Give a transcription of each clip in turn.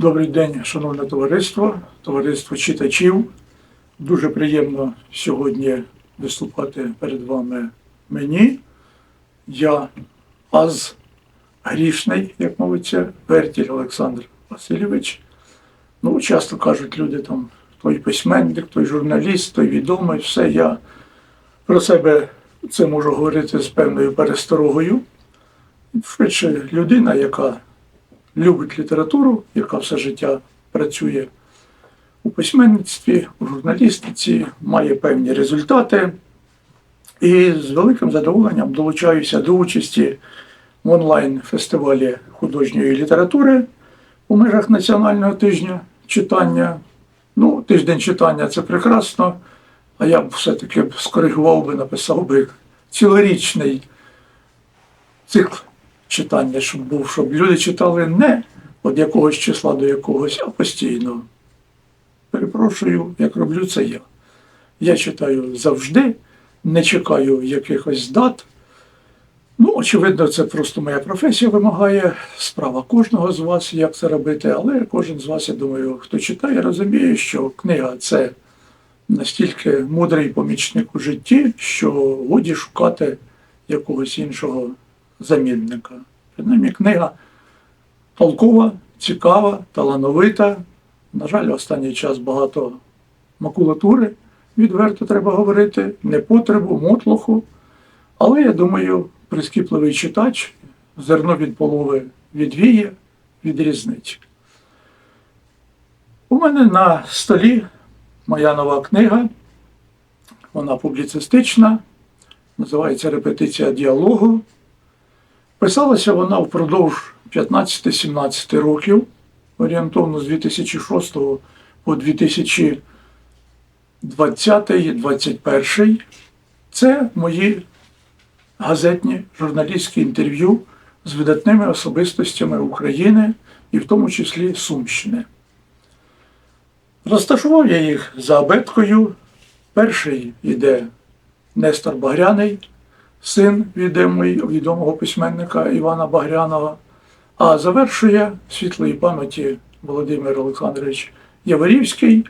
Добрий день, шановне товариство, товариство читачів. Дуже приємно сьогодні виступати перед вами мені. Я аз грішний, як мовиться, Вертіль Олександр Васильович. Ну, часто кажуть люди там, той письменник, той журналіст, той відомий, все. Я про себе це можу говорити з певною пересторогою. Швидше людина, яка любить літературу, яка все життя працює у письменництві, у журналістиці, має певні результати. І з великим задоволенням долучаюся до участі в онлайн-фестивалі художньої літератури у межах Національного тижня читання. Ну, тиждень читання це прекрасно, а я б все-таки скоригував би, написав би цілорічний цикл читання, щоб був, щоб люди читали не від якогось числа до якогось, а постійно. Перепрошую, як роблю це я. Я читаю завжди, не чекаю якихось дат. Ну, очевидно, це просто моя професія вимагає, справа кожного з вас, як це робити, але кожен з вас, я думаю, хто читає, розуміє, що книга це настільки мудрий помічник у житті, що годі шукати якогось іншого замінника. Принаймні, книга толкова, цікава, талановита. На жаль, останній час багато макулатури, відверто треба говорити, непотребу, мотлоху. Але я думаю, прискіпливий читач зерно від полови відвіє, відрізнить. У мене на столі моя нова книга. Вона публіцистична, називається Репетиція діалогу. Писалася вона впродовж 15-17 років, орієнтовно з 2006 по 2020-2021. Це мої газетні журналістські інтерв'ю з видатними особистостями України і в тому числі Сумщини. Розташував я їх за абеткою. Перший іде Нестор Багряний, син відомого письменника Івана Багряного, а завершує світлої пам'яті Володимир Олександрович Яворівський,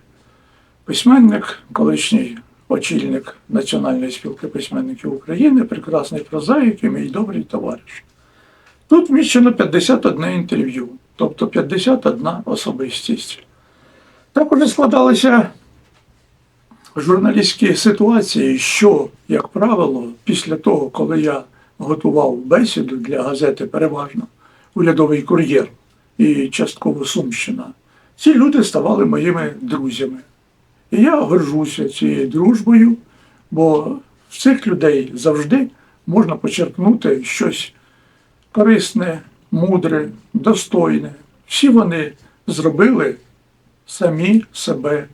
письменник, колишній очільник Національної спілки письменників України, прекрасний прозаїк і мій добрий товариш. Тут вміщено 51 інтерв'ю, тобто 51 особистість. Також складалися журналістські ситуації, що, як правило, після того, коли я готував бесіду для газети переважно урядовий кур'єр і частково Сумщина, ці люди ставали моїми друзями. І я горжуся цією дружбою, бо в цих людей завжди можна почерпнути щось корисне, мудре, достойне. Всі вони зробили самі себе,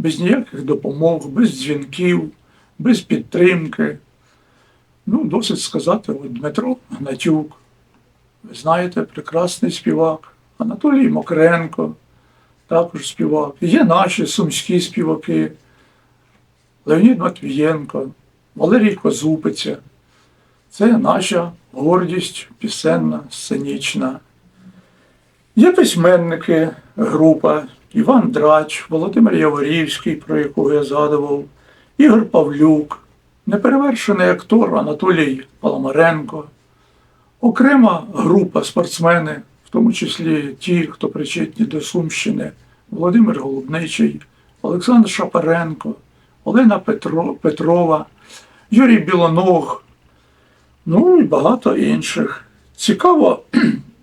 без ніяких допомог, без дзвінків, без підтримки. Ну, досить сказати, от Дмитро Гнатюк, ви знаєте, прекрасний співак, Анатолій Мокренко, також співак. Є наші сумські співаки, Леонід Матвієнко, Валерій Козупиця. Це наша гордість пісенна, сценічна. Є письменники, група Іван Драч, Володимир Яворівський, про якого я згадував, Ігор Павлюк, неперевершений актор Анатолій Паламаренко, окрема група спортсмени, в тому числі ті, хто причетні до Сумщини, Володимир Голубничий, Олександр Шапаренко, Олена Петро, Петрова, Юрій Білоног, ну і багато інших. Цікаво,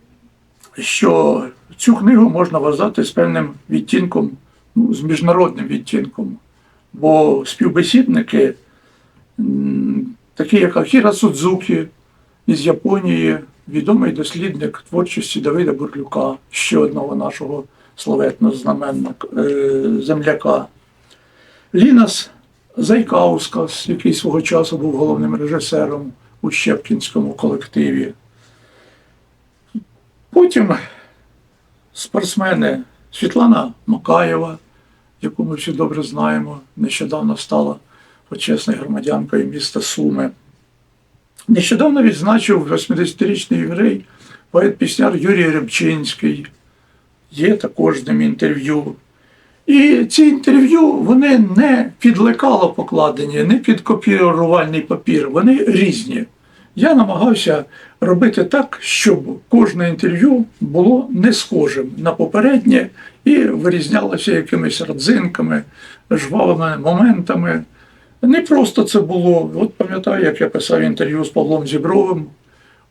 що цю книгу можна вважати з певним відтінком, ну, з міжнародним відтінком. Бо співбесідники, такі як Акіра Судзукі із Японії, відомий дослідник творчості Давида Бурлюка, ще одного нашого славетного знаменника е, земляка. Лінас Зайкаускас, який свого часу був головним режисером у Щепкінському колективі. Потім спортсмени Світлана Макаєва, яку ми всі добре знаємо, нещодавно стала почесною громадянкою міста Суми. Нещодавно відзначив 80-річний єврей поет-пісняр Юрій Рибчинський. є також з ним інтерв'ю. І ці інтерв'ю вони не під лекало покладені, не під копірувальний папір, вони різні. Я намагався робити так, щоб кожне інтерв'ю було не схожим на попереднє і вирізнялося якимись родзинками, жвавими моментами. Не просто це було. От пам'ятаю, як я писав інтерв'ю з Павлом Зібровим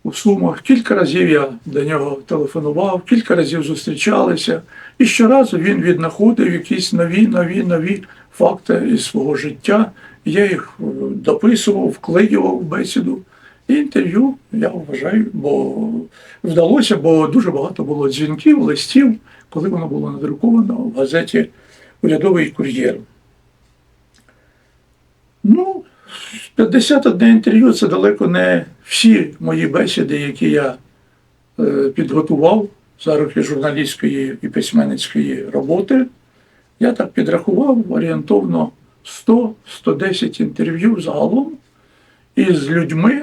у Сумах. Кілька разів я до нього телефонував, кілька разів зустрічалися, і щоразу він віднаходив якісь нові, нові, нові факти із свого життя. Я їх е, дописував, вклеював в бесіду. І інтерв'ю, я вважаю, бо вдалося, бо дуже багато було дзвінків, листів, коли воно було надруковано в газеті Урядовий кур'єр. Ну, 51 інтерв'ю це далеко не всі мої бесіди, які я е, підготував за роки журналістської і письменницької роботи. Я так підрахував орієнтовно 100-110 інтерв'ю загалом із людьми,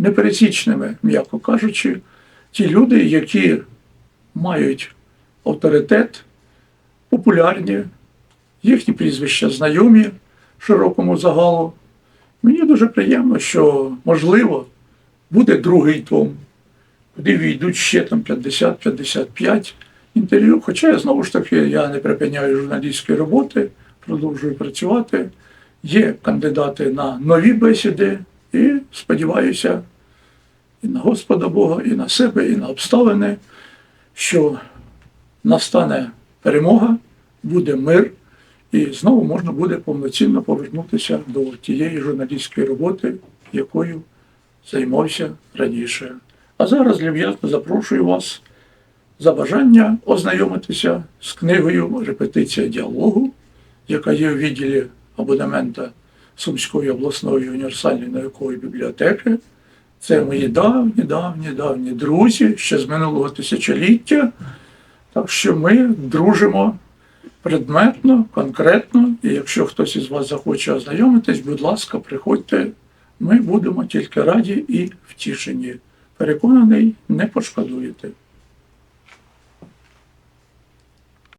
непересічними, м'яко кажучи, ті люди, які мають авторитет, популярні, їхні прізвища знайомі широкому загалу. Мені дуже приємно, що, можливо, буде другий том, куди війдуть ще там 50-55 інтерв'ю. Хоча я знову ж таки я не припиняю журналістської роботи, продовжую працювати. Є кандидати на нові бесіди, і сподіваюся, і на Господа Бога, і на себе, і на обставини, що настане перемога, буде мир, і знову можна буде повноцінно повернутися до тієї журналістської роботи, якою займався раніше. А зараз люб'язно запрошую вас за бажання ознайомитися з книгою Репетиція діалогу, яка є у відділі абонемента Сумської обласної універсальної наукової бібліотеки. Це мої давні, давні, давні друзі ще з минулого тисячоліття. Так що ми дружимо предметно, конкретно. І якщо хтось із вас захоче ознайомитись, будь ласка, приходьте. Ми будемо тільки раді і втішені. Переконаний, не пошкодуєте.